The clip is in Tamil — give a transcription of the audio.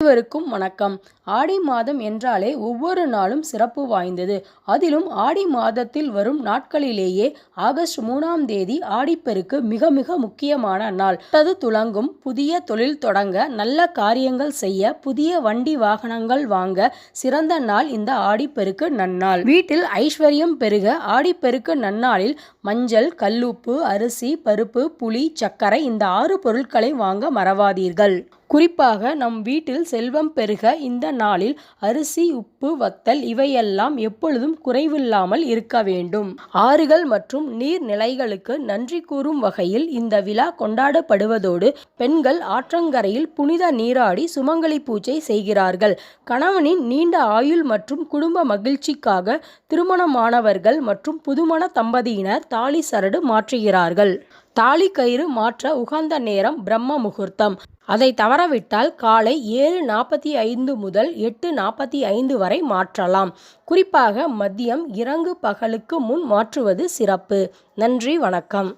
அனைவருக்கும் வணக்கம். ஆடி மாதம் என்றாலே ஒவ்வொரு நாளும் சிறப்பு வாய்ந்தது. அதிலும் ஆடி மாதத்தில் வரும் நாட்களிலேயே ஆகஸ்ட் மூணாம் தேதி ஆடிப்பெருக்கு மிக மிக முக்கியமான நாள். தது துளங்கும் புதிய தொழில் தொடங்க நல்ல காரியங்கள் செய்ய புதிய வண்டி வாகனங்கள் வாங்க சிறந்த நாள் இந்த ஆடிப்பெருக்கு நன்னாள். வீட்டில் ஐஸ்வர்யம் பெருக ஆடிப்பெருக்கு நன்னாளில் மஞ்சள் கல்லுப்பு அரிசி பருப்பு புளி சர்க்கரை இந்த ஆறு பொருட்களை வாங்க மறவாதீர்கள். குறிப்பாக நம் வீட்டில் செல்வம் பெருக இந்த நாளில் அரிசி உப்பு வத்தல் இவையெல்லாம் எப்பொழுதும் குறைவில்லாமல் இருக்க வேண்டும். ஆறுகள் மற்றும் நீர்நிலைகளுக்கு நன்றி கூறும் வகையில் இந்த விழா கொண்டாடப்படுவதோடு பெண்கள் ஆற்றங்கரையில் புனித நீராடி சுமங்கலி பூஜை செய்கிறார்கள். கணவனின் நீண்ட ஆயுள் மற்றும் குடும்ப மகிழ்ச்சிக்காக திருமணமானவர்கள் மற்றும் புதுமண தம்பதியினர் தாலி சரடு மாற்றுகிறார்கள். தாலி கயிறு மாற்ற உகந்த நேரம் பிரம்ம முகூர்த்தம். அதை தவறவிட்டால் காலை ஏழு நாற்பத்தி ஐந்து முதல் எட்டு நாற்பத்தி ஐந்து வரை மாற்றலாம். குறிப்பாக மதியம் இறங்கு பகலுக்கு முன் மாற்றுவது சிறப்பு. நன்றி வணக்கம்.